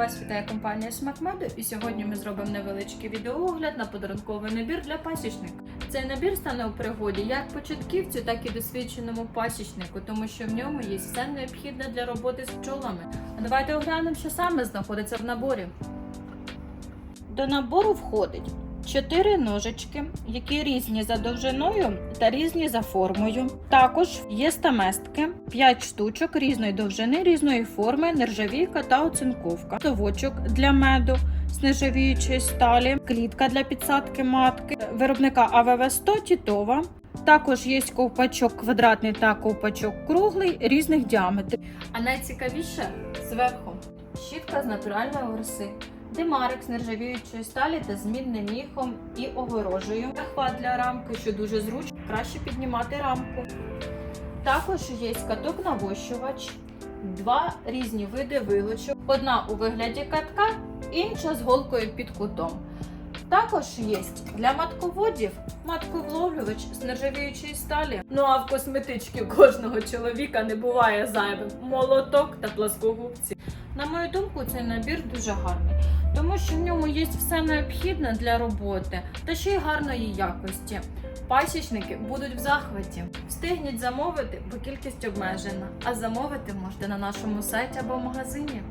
Вас вітає компанія Смакмеду і сьогодні ми зробимо невеличкий відеоогляд на подарунковий набір для пасічника. Цей набір стане у пригоді як початківцю, так і досвідченому пасічнику, тому що в ньому є все необхідне для роботи з пчолами. А давайте оглянемо, що саме знаходиться в наборі. До набору входить 4 ножички, які різні за довжиною та різні за формою. Також є стаместки, 5 штучок різної довжини, різної форми, нержавійка та оцинковка, совочок для меду з сталі, клітка для підсадки матки, виробника АВВ 100 Тітова. Також є ковпачок квадратний та ковпачок круглий різних діаметрів. А найцікавіше зверху щітка з натуральної орси. Димарик з нержавіючої сталі та змінним міхом і огорожею. Захват для рамки, що дуже зручно, краще піднімати рамку. Також є каток навощувач, два різні види вилочок. Одна у вигляді катка, інша з голкою під кутом. Також є для матководів матковловлювач з нержавіючої сталі. Ну а в косметички кожного чоловіка не буває зайвим молоток та пласкогубці. На мою думку, цей набір дуже гарний, тому що в ньому є все необхідне для роботи та ще й гарної якості. Пасічники будуть в захваті. Встигніть замовити, бо кількість обмежена. А замовити можете на нашому сайті або в магазині.